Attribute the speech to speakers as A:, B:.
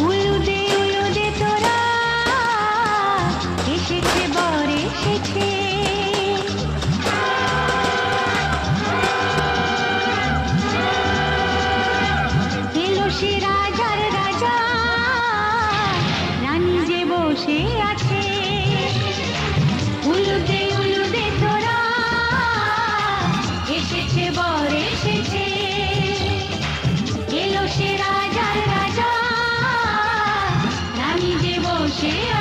A: উলুদে তোরা এসেছে রাজার রাজা রানী যে বসে আছে। Yeah.